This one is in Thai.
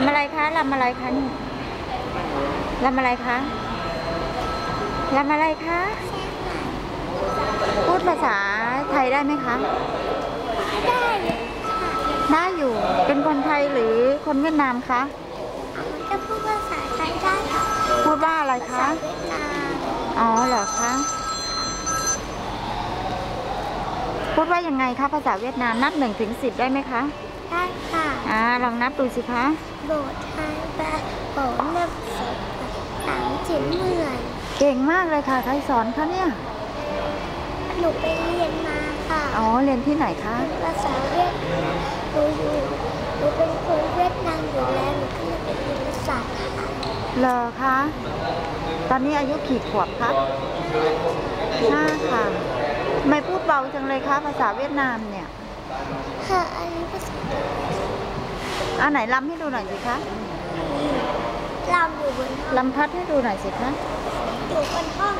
ทำอะไรคะรำอะไรคะนี่รำอะไรคะรำอะไรคะ พูดภาษาไทยได้ไหมคะ ได้ได้อยู่ เป็นคนไทยหรือคนเวียดนามคะจะพูดภาษาไทยได้ค่ะ พูดว่าอะไรภาคะษาเวียดนามอ๋อเหรอคะ พูด ว่ายังไงคะภาษาเวียดนามนับหนึ่งถึงสิบได้ไหมคะ ได้ค่ะ อ่าลองนับดูสิคะโบสไทยแบบโบเนับสดสามสิบเหนื่อยเก่งมากเลยค่ะ ใครสอนคะเนี่ย หนูไปเรียนมาค่ะ อ๋อ เรียนที่ไหนคะ ภาษาเวียดนามหนูอยู่หนูเป็นคนเวียดนามอยู่แล้วหนูก็เลยไปเรียนภาษาไทยเลอคะ ตอนนี้อายุกี่ขวบคะห้าค่ะทำไม่พูดเบาจังเลยคะภาษาเวียดนามเนี่ยค่ะอันนี้ภาษาอ่าไหนลำให้ดูหน่อยสิคะเราอยู่บนห้องลำพัดให้ดูหน่อยสิคะอยู่บนห้องเ